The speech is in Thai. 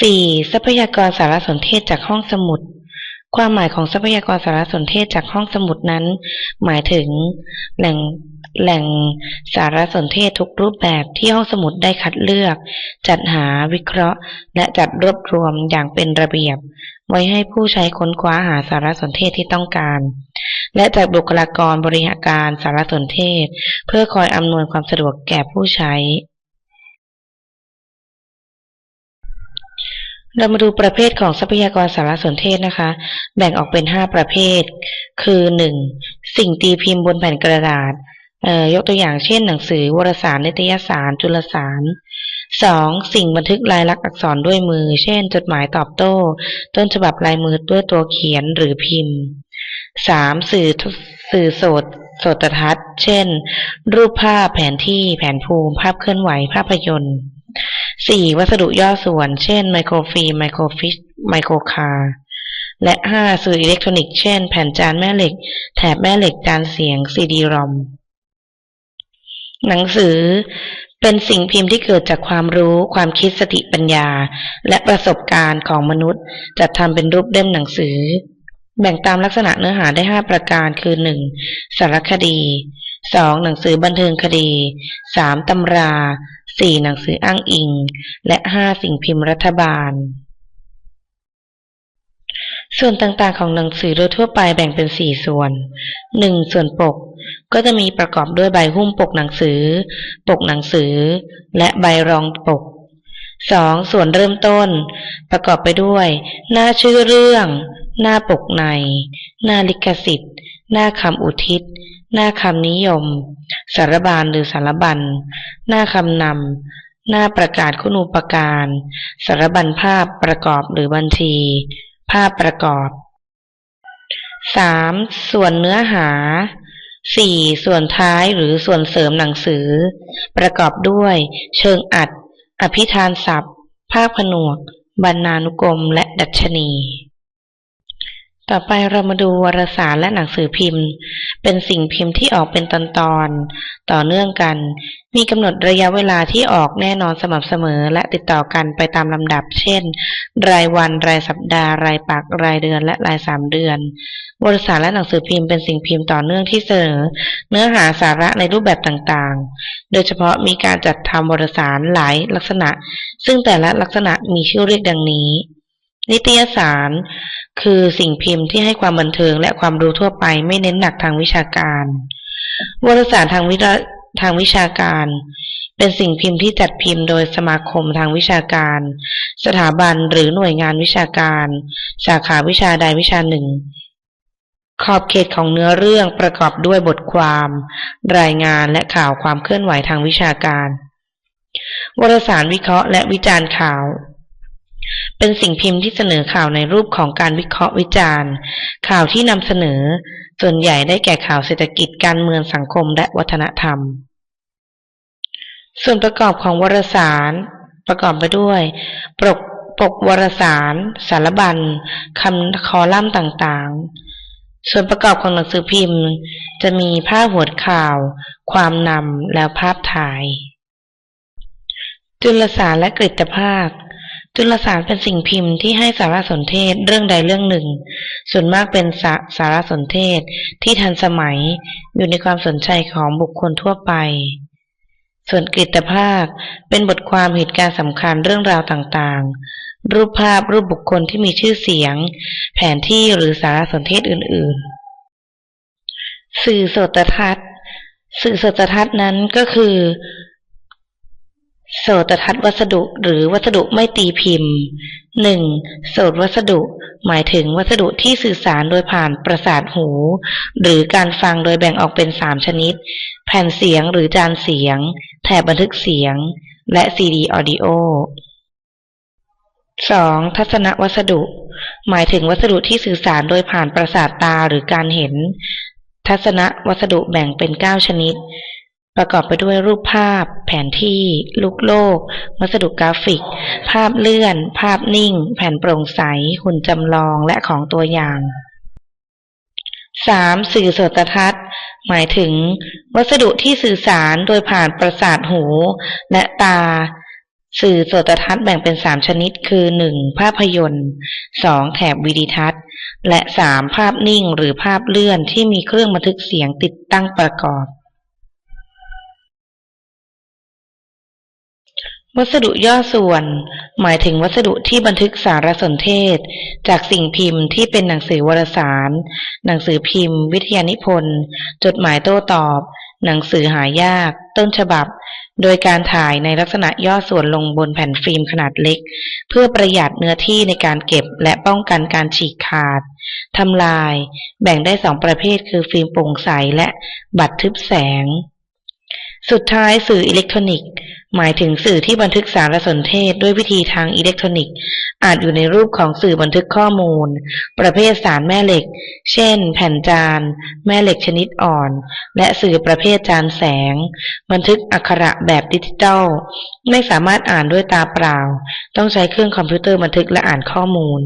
4. ทรัพยากรสารสนเทศจากห้องสมุด ความหมายของทรัพยากรสารสนเทศจากห้องสมุดนั้น หมายถึงแหล่งแหล่งสารสนเทศทุกรูปแบบที่ห้องสมุดได้คัดเลือก จัดหาวิเคราะห์ และจัดรวบรวมอย่างเป็นระเบียบ ไว้ให้ผู้ใช้ค้นคว้าหาสารสนเทศที่ต้องการ และจัดบุคลากรบริหารการสารสนเทศ เพื่อคอยอำนวยความสะดวกแก่ผู้ใช้ เรามาดูประเภทของทรัพยากรสารสนเทศนะคะ แบ่งออกเป็นห้าประเภท คือหนึ่งสิ่งตีพิมพ์บนแผ่นกระดาษยกตัวอย่างเช่น หนังสือวารสารนิตยสาร จุลสารสองสิ่งบันทึกลายลักษณ์อักษรด้วยมือ เช่น จดหมายตอบโต้ ต้นฉบับลายมือด้วยตัวเขียนหรือพิมพ์สามสื่อสื่อโสดโสตทัศน์ เช่น รูปภาพแผนที่แผนภูมิ ภาพเคลื่อนไหวภาพยนตร์ สี่วัสดุย่อส่วน เช่น ไมโครฟิล์มไมโครฟิชไมโครคาร์และห้าสื่ออิเล็กทรอนิกส์เช่น แผ่นจานแม่เหล็ก แถบแม่เหล็กจานเสียงซีดีรอมหนังสือเป็นสิ่งพิมพ์ที่เกิดจากความรู้ ความคิดสติปัญญา และประสบการณ์ของมนุษย์ จัดทำเป็นรูปเล่มหนังสือ แบ่งตามลักษณะเนื้อหาได้ห้าประการคือหนึ่งสารคดีสองหนังสือบันเทิงคดีสามตำรา สี่หนังสืออ้างอิง และห้าสิ่งพิมพ์รัฐบาล ส่วนต่างๆของหนังสือโดยทั่วไปแบ่งเป็นสี่ส่วนหนึ่งส่วนปก ก็จะมีประกอบด้วยใบหุ้มปกหนังสือ ปกหนังสือ และใบรองปกสองส่วนเริ่มต้น ประกอบไปด้วย หน้าชื่อเรื่อง หน้าปกใน หน้าลิขสิทธิ์ หน้าคำอุทิศ หน้าคำนิยม สารบาลหรือสารบัญหน้าคำนำ หน้าประกาศคุณูปการ สารบัญภาพประกอบหรือบัญชี ภาพประกอบ 3. ส่วนเนื้อหา 4. ส่วนท้ายหรือส่วนเสริมหนังสือ ประกอบด้วย เชิงอัด อภิธานศัพท์ ภาคผนวก บรรณานุกรม และดัชนี ต่อไปเรามาดูวารสารและหนังสือพิมพ์ เป็นสิ่งพิมพ์ที่ออกเป็นตอนตอนต่อเนื่องกัน มีกำหนดระยะเวลาที่ออกแน่นอนสม่ำเสมอ และติดต่อกันไปตามลำดับ เช่น รายวัน รายสัปดาห์ รายปักรายเดือน และรายสามเดือนวารสารและหนังสือพิมพ์เป็นสิ่งพิมพ์ต่อเนื่องที่เสนอเนื้อหาสาระในรูปแบบต่างๆ โดยเฉพาะมีการจัดทำวารสารหลายลักษณะ ซึ่งแต่ละลักษณะมีชื่อเรียกดังนี้ นิตยสาร คือสิ่งพิมพ์ที่ให้ความบันเทิงและความรู้ทั่วไปไม่เน้นหนักทางวิชาการ วารสารทางวิทางวิชาการ เป็นสิ่งพิมพ์ที่จัดพิมพ์โดยสมาคมทางวิชาการ สถาบันหรือหน่วยงานวิชาการ สาขาวิชาใดวิชาหนึ่ง ขอบเขตของเนื้อเรื่องประกอบด้วยบทความ รายงานและข่าวความเคลื่อนไหวทางวิชาการวารสารวิเคราะห์และวิจารณ์ข่าว เป็นสิ่งพิมพ์ที่เสนอข่าวในรูปของการวิเคราะห์วิจารณ์ ข่าวที่นำเสนอ ส่วนใหญ่ได้แก่ข่าวเศรษฐกิจการเมืองสังคมและวัฒนธรรม ส่วนประกอบของวารสาร ประกอบไปด้วยปกปกวารสาร สารบัญคำคอลัมน์ต่างๆ ส่วนประกอบของหนังสือพิมพ์ จะมีภาพหัวข่าว ความนำแล้วภาพถ่าย จุลสารและกริตภาพ จุลสารเป็นสิ่งพิมพ์ที่ให้สารสนเทศเรื่องใดเรื่องหนึ่ง ส่วนมากเป็นสาสารสนเทศที่ทันสมัยอยู่ในความสนใจของบุคคลทั่วไป ส่วนกฤตภาพเป็นบทความเหตุการณ์สำคัญเรื่องราวต่างๆ รูปภาพรูปบุคคลที่มีชื่อเสียง แผนที่หรือสารสนเทศอื่นๆ สื่อโสตทัศน์ สื่อโสตทัศน์นั้นก็คือ โสตทัศน์วัสดุหรือวัสดุไม่ตีพิมพ์หนึ่งโสตวัสดุ หมายถึงวัสดุที่สื่อสารโดยผ่านประสาทหู หรือการฟังโดยแบ่งออกเป็นสามชนิด แผ่นเสียงหรือจานเสียง แถบบันทึกเสียง และซีดีออดิโอสองทัศนวัสดุ หมายถึงวัสดุที่สื่อสารโดยผ่านประสาทตาหรือการเห็น ทัศนวัสดุแบ่งเป็นเก้าชนิด ประกอบไปด้วยรูปภาพ แผนที่ ลูกโลก วัสดุกราฟิก ภาพเลื่อน ภาพนิ่ง แผ่นโปร่งใส หุ่นจำลองและของตัวอย่าง 3. สื่อโสตทัศน์ หมายถึง วัสดุที่สื่อสารโดยผ่านประสาทหู และตา สื่อโสตทัศน์แบ่งเป็นสามชนิดคือ 1. ภาพยนตร์ 2. แถบวิดีทัศน์ และ 3. ภาพนิ่งหรือภาพเลื่อนที่มีเครื่องบันทึกเสียงติดตั้งประกอบ วัสดุย่อส่วน หมายถึงวัสดุที่บันทึกสารสนเทศ จากสิ่งพิมพ์ที่เป็นหนังสือวารสาร หนังสือพิมพ์ วิทยานิพนธ์ จดหมายโต้ตอบ หนังสือหายาก ต้นฉบับ โดยการถ่ายในลักษณะย่อส่วนลงบนแผ่นฟิล์มขนาดเล็ก เพื่อประหยัดเนื้อที่ในการเก็บและป้องกันการฉีกขาดทำลาย แบ่งได้สองประเภทคือฟิล์มโปร่งใสและบัตรทึบแสงสุดท้ายสื่ออิเล็กทรอนิกส์ หมายถึงสื่อที่บันทึกสารสนเทศด้วยวิธีทางอิเล็กทรอนิกส์ อาจอยู่ในรูปของสื่อบันทึกข้อมูล ประเภทสารแม่เหล็ก เช่น แผ่นจาน แม่เหล็กชนิดอ่อน และสื่อประเภทจานแสง บันทึกอักขระแบบดิจิทัล ไม่สามารถอ่านด้วยตาเปล่า ต้องใช้เครื่องคอมพิวเตอร์บันทึกและอ่านข้อมูล